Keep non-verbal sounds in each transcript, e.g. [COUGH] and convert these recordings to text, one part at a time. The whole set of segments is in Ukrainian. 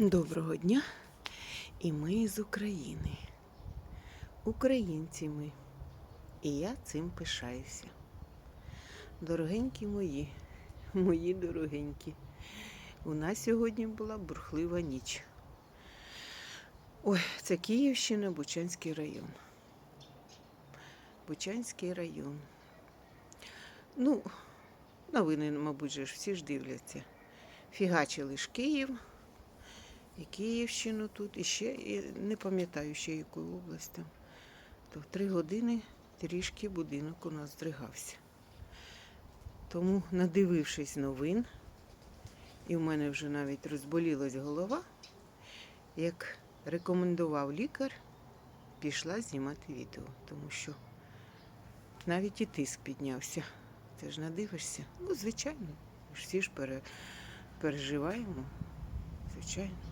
Доброго дня! І ми з України. Українці ми. І я цим пишаюся. Дорогенькі мої, мої дорогенькі. У нас сьогодні була бурхлива ніч. Ой, це Київщина, Бучанський район. Бучанський район. Ну, новини, мабуть, ж всі ж дивляться. Фігачили ж Київ і Київщину тут, і ще і не пам'ятаю ще яку область там. То три години трішки будинок у нас здригався. Тому, надивившись новин, і в мене вже навіть розболілась голова, як рекомендував лікар, пішла знімати відео, тому що навіть і тиск піднявся. Ти ж надивишся? Ну, звичайно, всі ж пере, переживаємо, звичайно.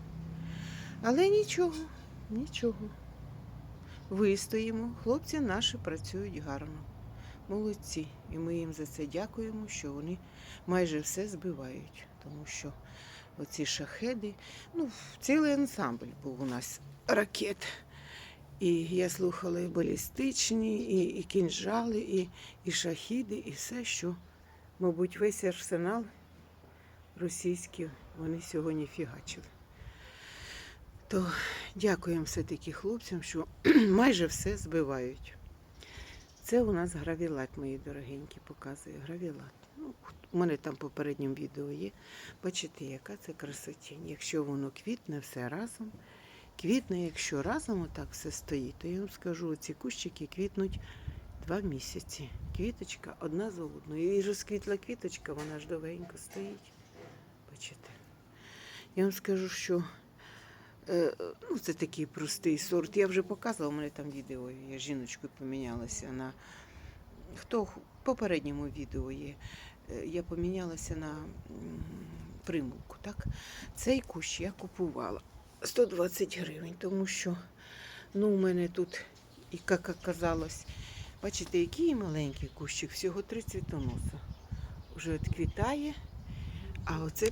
Але нічого, нічого. Вистоїмо. Хлопці наші працюють гарно. Молодці. І ми їм за це дякуємо, що вони майже все збивають. Тому що оці шахеди, ну, цілий ансамбль був у нас ракет. І я слухала і балістичні, і, і кінжали, і, і шахіди, і все, що, мабуть, весь арсенал російський вони сьогодні фігачили. То дякуємо все-таки хлопцям, що [CLEARS THROAT] майже все збивають. Це у нас гравілат, мої дорогенькі, показує гравілат. Ну, у мене там в попередньому відео є. Бачите, яка це красотінь. Якщо воно квітне все разом, квітне, якщо разом отак все стоїть, то я вам скажу, ці кущики квітнуть два місяці. Квіточка одна за одною. І розквітла квіточка, вона ж довгенько стоїть. Бачите? Я вам скажу, що Ну, це такий простий сорт. Я вже показувала, у мене там відео, я жіночкою помінялася на. Хто в попередньому відео є, е, я помінялася на примулку. Так? Цей кущ я купувала 120 гривень, тому що ну, у мене тут, як оказалось, бачите, який маленький кущик, всього три цвітоноса. Вже відквітає, а оце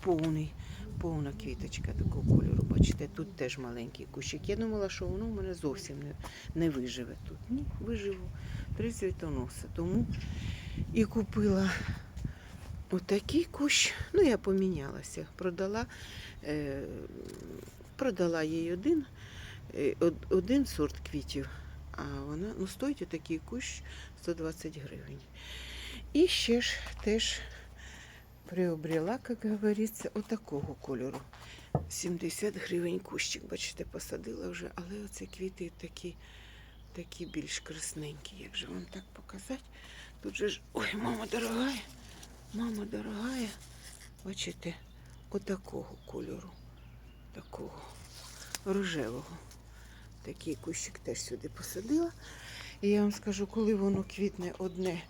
повний повна квіточка такого кольору. Бачите, тут теж маленький кущик. Я думала, що воно в мене зовсім не, не виживе тут. Ні, виживу. Три цвітоноси. Тому і купила отакий кущ. Ну, я помінялася. Продала, е, продала їй один, е, один сорт квітів. А вона ну, стоїть отакий кущ 120 гривень. І ще ж теж приобрела, как говорится, отакого кольору. 70 гривень кущик, бачите, посадила вже, але оце квіти такі, такі більш красненькі. Як же вам так показати? Тут же ж, ой, мама дорогая, мама дорогая, бачите, отакого кольору, такого рожевого. Такий кущик теж сюди посадила. І я вам скажу, коли воно квітне одне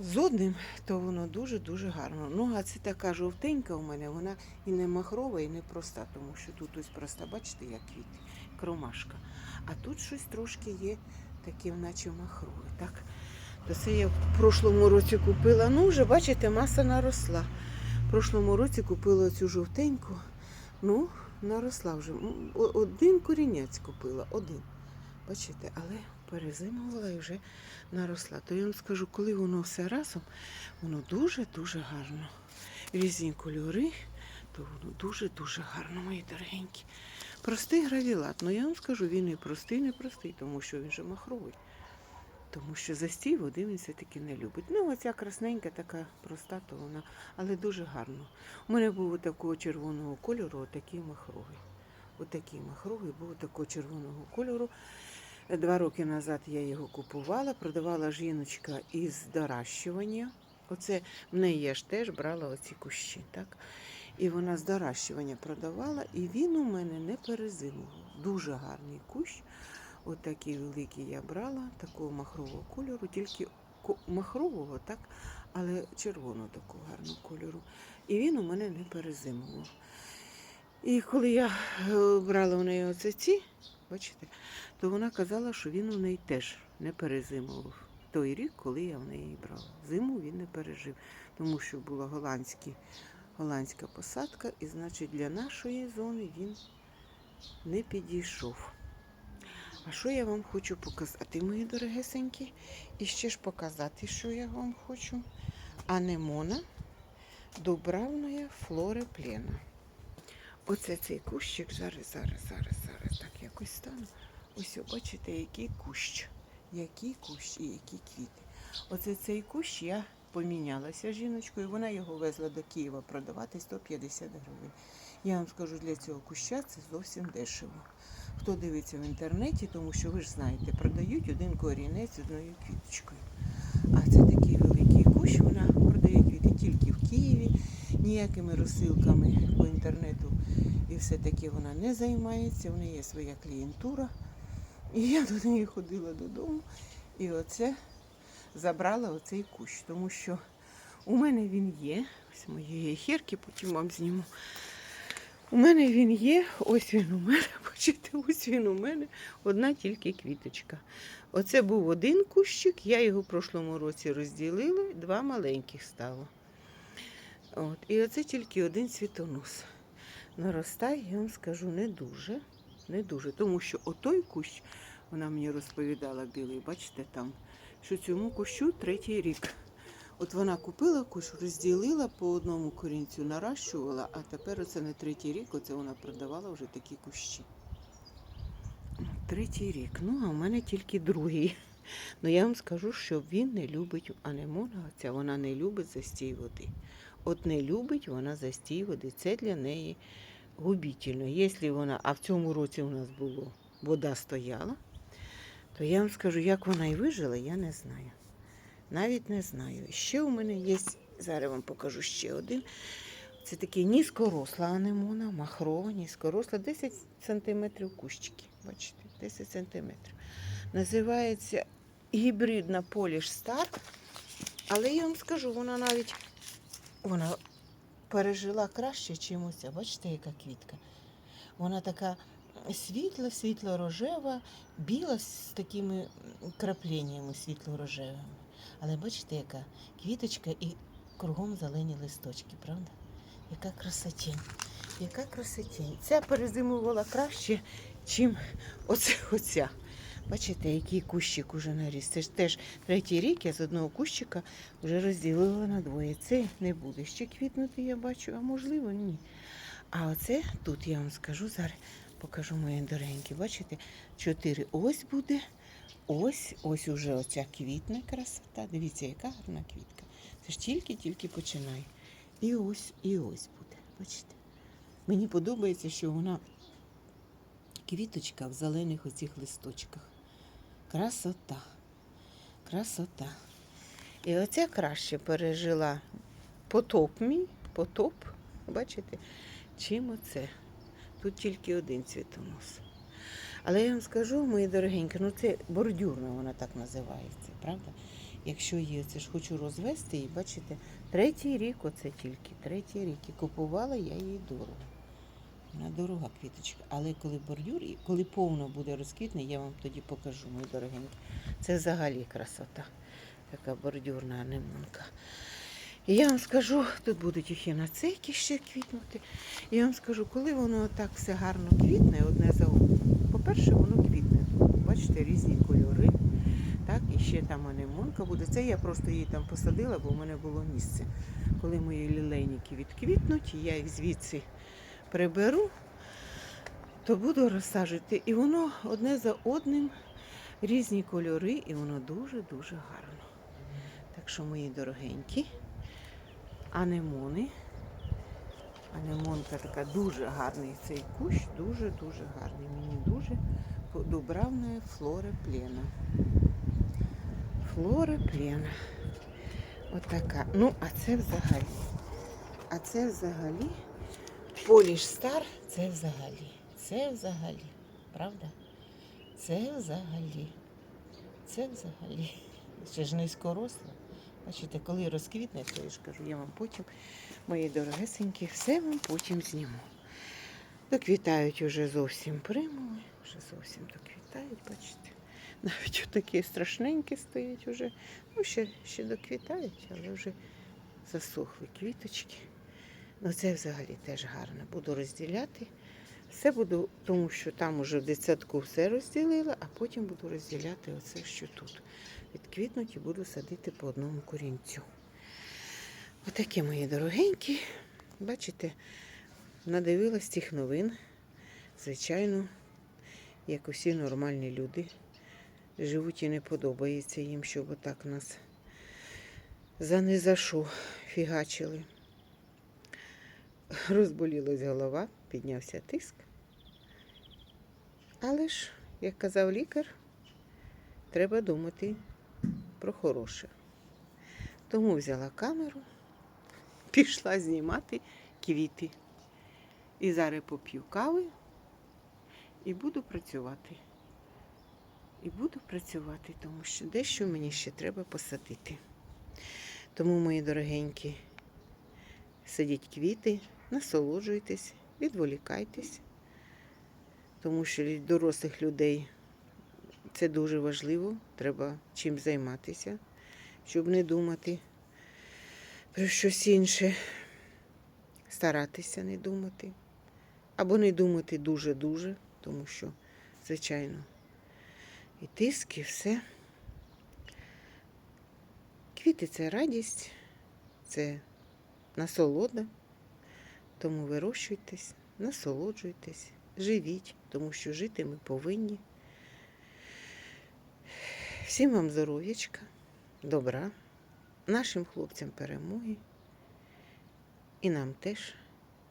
з одним, то воно дуже-дуже гарно. Ну, а це така жовтенька у мене, вона і не махрова, і не проста, тому що тут ось проста, бачите, як квіти, кромашка. А тут щось трошки є таке, наче махрове. Так? То це я в прошлому році купила. Ну, вже, бачите, маса наросла. В прошлому році купила цю жовтеньку. Ну, наросла вже. Один корінець купила, один. Бачите, але перезимувала і вже наросла. То я вам скажу, коли воно все разом, воно дуже-дуже гарно. Різні кольори, то воно дуже-дуже гарно, мої дорогенькі. Простий гравілат. Ну я вам скажу, він і простий, не простий, тому що він же махровий. Тому що застій води він все-таки не любить. Ну, оця красненька, така проста, то вона, але дуже гарно. У мене був такого червоного кольору, отакий махровий. Отакий махровий був такого червоного кольору. Два роки назад я його купувала, продавала жіночка із доращування. Оце в неї я ж теж брала оці кущі, так? І вона з доращування продавала, і він у мене не перезимував. Дуже гарний кущ. Отакий великий я брала, такого махрового кольору, тільки махрового, так, але червоного такого гарного кольору. І він у мене не перезимував. І коли я е, брала у неї оце ці, бачите, то вона казала, що він у неї теж не перезимував. Той рік, коли я в неї брала. Зиму він не пережив, тому що були голландські голландська посадка, і значить для нашої зони він не підійшов. А що я вам хочу показати, мої дорогесенькі? І ще ж показати, що я вам хочу. Анемона Дубравної флори плена. Оце цей кущик. Зараз, зараз, зараз, зараз. Так якось стану. Ось, бачите, який кущ. Який кущ і які квіти. Оце цей кущ я помінялася жіночкою. Вона його везла до Києва продавати 150 гривень. Я вам скажу, для цього куща це зовсім дешево. Хто дивиться в інтернеті, тому що ви ж знаєте, продають один корінець одною квіточкою. А це такий великий кущ, вона тільки в Києві, ніякими розсилками по інтернету і все таки вона не займається, в неї є своя клієнтура. І я до неї ходила додому і оце забрала оцей кущ, тому що у мене він є. Ось моєї хірки, потім вам зніму. У мене він є, ось він у мене, [LAUGHS] бачите, ось він у мене, одна тільки квіточка. Оце був один кущик, я його в прошлому році розділила, два маленьких стало. От. І оце тільки один світонос. Наростає, я вам скажу, не дуже. Не дуже. Тому що отой кущ, вона мені розповідала білий, бачите там, що цьому кущу третій рік. От вона купила кущ, розділила по одному корінцю, наращувала, а тепер оце не третій рік, оце вона продавала вже такі кущі. Третій рік. Ну, а в мене тільки другий. Ну я вам скажу, що він не любить анемона, ця вона не любить застій води. От не любить вона застій води. Це для неї губительно. Якщо вона, а в цьому році у нас було, вода стояла, то я вам скажу, як вона і вижила, я не знаю. Навіть не знаю. Ще у мене є, зараз вам покажу ще один. Це такий низькоросла анемона, махрова, низькоросла, 10 см кущики. Бачите, 10 см. Називається гібридна Polish Star. Але я вам скажу, вона навіть вона пережила краще, оця. Бачите, яка квітка. Вона така світла, світло-рожева, біла з такими крапленнями світло-рожевими. Але бачите, яка квіточка і кругом зелені листочки, правда? Яка красотень. Яка красотень. Ця перезимувала краще, ніж оце, оця. Бачите, який кущик уже наріс. Це ж теж третій рік я з одного кущика вже розділила на двоє. Це не буде ще квітнути, я бачу, а можливо, ні. А оце тут я вам скажу, зараз покажу мої доренькі. Бачите, чотири ось буде. Ось, ось уже оця квітна красота. Дивіться, яка гарна квітка. Це ж тільки-тільки починає. І ось, і ось буде. Бачите? Мені подобається, що вона квіточка в зелених оцих листочках. Красота. Красота. І оця краще пережила потоп мій, потоп, бачите, чим оце. Тут тільки один цвітонос. Але я вам скажу, мої дорогенькі, ну це бордюрна, вона так називається, правда? Якщо є, це ж хочу розвести і бачите, третій рік оце тільки, третій рік. І купувала я її дорого. Вона дорога квіточка. Але коли бордюр, і коли повно буде розквітне, я вам тоді покажу, мої дорогенькі. Це взагалі красота. Така бордюрна анемонка. І я вам скажу, тут будуть ехінацейки ще квітнути. І я вам скажу, коли воно так все гарно квітне одне за одним. По-перше, воно квітне. Бачите, різні кольори. Так, і ще там анемонка буде. Це я просто її там посадила, бо в мене було місце. Коли мої лілейники відквітнуть, я їх звідси приберу, то буду розсаджувати. І воно одне за одним різні кольори, і воно дуже-дуже гарно. Так що, мої дорогенькі, анемони. Анемонка така дуже гарний цей кущ, дуже-дуже гарний. Мені дуже подобравна флора плена. Флора плена. Отака. Ну, а це взагалі. А це взагалі. Поліш стар це взагалі. Це взагалі. Правда? Це взагалі. Це взагалі. Ще ж низькоросла. Бачите, коли розквітне, то я ж кажу, я вам потім, мої дорогесенькі, все вам потім зніму. Доквітають уже зовсім примули, вже зовсім доквітають, бачите. Навіть такі страшненькі стоять уже. Ну, ще, ще доквітають, але вже засохли квіточки. Ну це взагалі теж гарно. Буду розділяти. Все буду, тому що там уже в дитсадку все розділила, а потім буду розділяти оце, що тут. Відквітнуть і буду садити по одному корінцю. Отакі мої дорогенькі. Бачите, надивилась тих новин. Звичайно, як усі нормальні люди живуть і не подобається їм, щоб отак нас за що фігачили. Розболілась голова, піднявся тиск. Але ж, як казав лікар, треба думати про хороше. Тому взяла камеру, [LAUGHS] пішла знімати квіти. І зараз поп'ю кави і буду працювати. І буду працювати, тому що дещо мені ще треба посадити. Тому, мої дорогенькі, садіть квіти, насолоджуйтесь, відволікайтесь, тому що для дорослих людей це дуже важливо, треба чим займатися, щоб не думати про щось інше, старатися не думати, або не думати дуже-дуже, тому що, звичайно, і тиск, і все. Квіти це радість, це насолода. Тому вирощуйтесь, насолоджуйтесь, живіть, тому що жити ми повинні. Всім вам здоров'ячка, добра, нашим хлопцям перемоги. І нам теж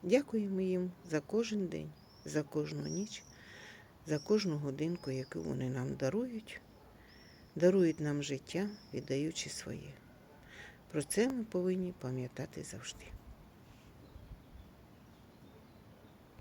дякуємо їм за кожен день, за кожну ніч, за кожну годинку, яку вони нам дарують, дарують нам життя, віддаючи своє. Про це ми повинні пам'ятати завжди.